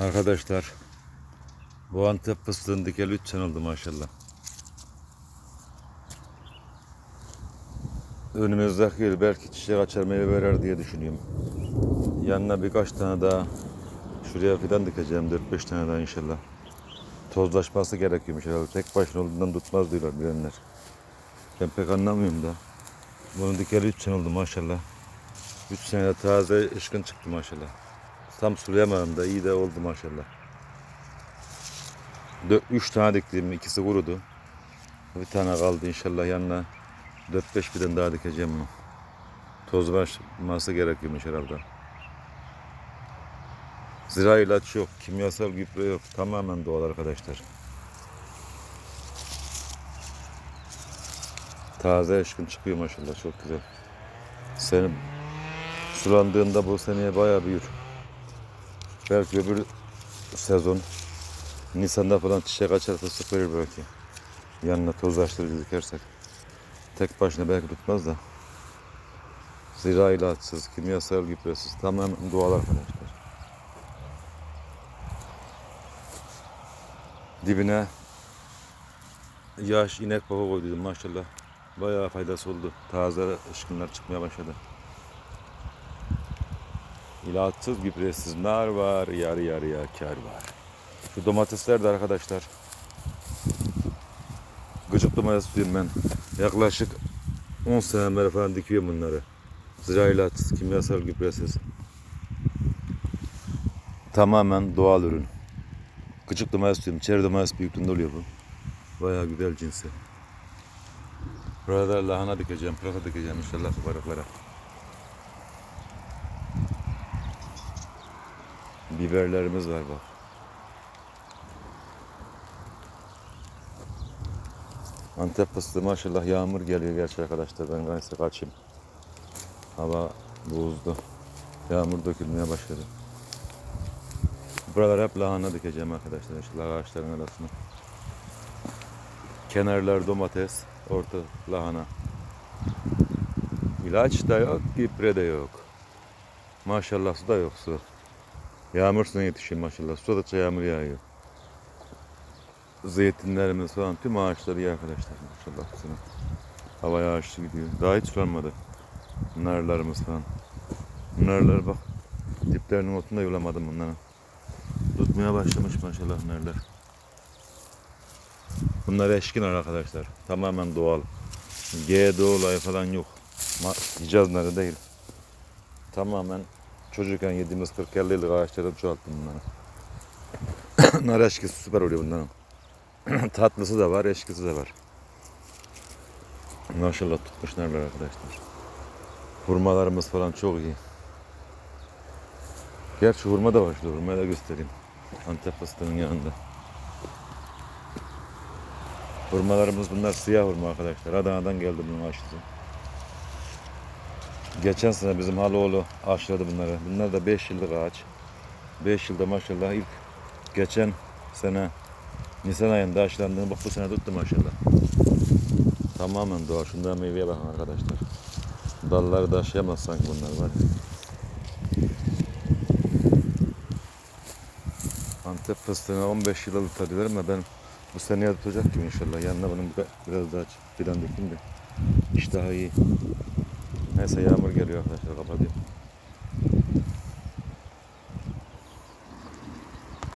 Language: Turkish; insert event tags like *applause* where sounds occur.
Arkadaşlar bu Antep fıstığın dikeli 3 sene oldu maşallah. Önümüzdeki yıl belki çiçek açar meyve verer diye düşünüyorum. Yanına birkaç tane daha şuraya fidan dikeceğim 4-5 tane daha inşallah. Tozlaşması gerekiyormuş herhalde. Tek başına olduğundan tutmaz diyorlar bilenler. Ben pek anlamıyorum da. Bunun dikeli 3 sene oldu maşallah. 3 senede taze ışkın çıktı maşallah. Tam sulayamadım da iyi de oldu maşallah. 3 tane diktim, ikisi kurudu. Bir tane kaldı inşallah yanına 4-5 birden daha dikeceğim bunu. Tozlaşması gerekiyormuş herhalde. Zira ilaç yok, kimyasal gübre yok. Tamamen doğal arkadaşlar. Taze ışkın çıkıyor maşallah çok güzel. Senin sulandığında bu seneye bayağı büyür. Belki öbür sezon Nisan'da falan çiçek açar fıstık verir belki. Yanına tozlaştırıcı dikersek. Tek başına belki tutmaz da. Zira ilaçsız, kimyasal gübresiz, tamamen doğal arkadaşlar. Dibine yaş inek baba koydum maşallah. Bayağı faydası oldu. Taze ışkınlar çıkmaya başladı. İlaçsız gübresiz nar var, yarı yarıya kar var. Şu domatesler de arkadaşlar. Gıcık domates diyorum ben. Yaklaşık 10 sene beri falan dikiyorum bunları. Zira ilaçsız, kimyasal gübresiz. Tamamen doğal ürün. Gıcık domates diyorum. Çeri domates büyüklüğünde oluyor bu. Bayağı güzel cinsi. Burada lahana dikeceğim, pırasa dikeceğim inşallah baraklara. Biberlerimiz var bak. Antep fıstığı maşallah yağmur geliyor gerçi arkadaşlar. Ben neyse kaçayım. Hava buzdu. Yağmur dökülmeye başladı. Buralar hep lahana dikeceğim arkadaşlar. İnşallah ağaçların arasına. Kenarlar domates, orta lahana. İlaç da yok, gübre de yok. Maşallah su da yok su. Yağmur suyuna yetişiyor maşallah. Su da yağmur yağıyor. Zeytinlerimiz falan tüm ağaçları iyi arkadaşlar maşallah. Sunu. Hava yağışlı gidiyor. Daha hiç sulanmadı. Narlarımız falan. Narlar bak. Diplerinin otunda yolamadım bunları. Tutmaya başlamış maşallah narlar. Bunlar eşkin arkadaşlar. Tamamen doğal. GDO olayı falan yok. Ma- Hicaz narı değil. Tamamen çocukken yediğimiz 40-50 yıllık ağaçlardan çoğalttım bunları. *coughs* Nar eşkisi süper oluyor bunların. *coughs* Tatlısı da var, eşkisi de var. Maşallah tutmuş narlar arkadaşlar. Hurmalarımız falan çok iyi. Gerçi hurma da var şurada. Hurmayı da göstereyim. Antep fıstığının yanında. Hurmalarımız bunlar siyah hurma arkadaşlar. Adana'dan geldi bunun aşısı. Geçen sene bizim Haloğlu aşıladı bunları. Bunlar da 5 yıllık ağaç. 5 yılda maşallah ilk geçen sene Nisan ayında aşılandığını bak bu sene tuttu maşallah. Tamamen doğal. Şundan meyveye bakın arkadaşlar. Dalları da aşıyamaz sanki bunlar var. Antep fıstığına 15 yıl alıp diyorlar ama ben bu seneye tutacak gibi inşallah. Yanına bunun bir- biraz daha fidan dikeyim de. İş daha iyi. Neyse yağmur geliyor arkadaşlar kapatıyorum.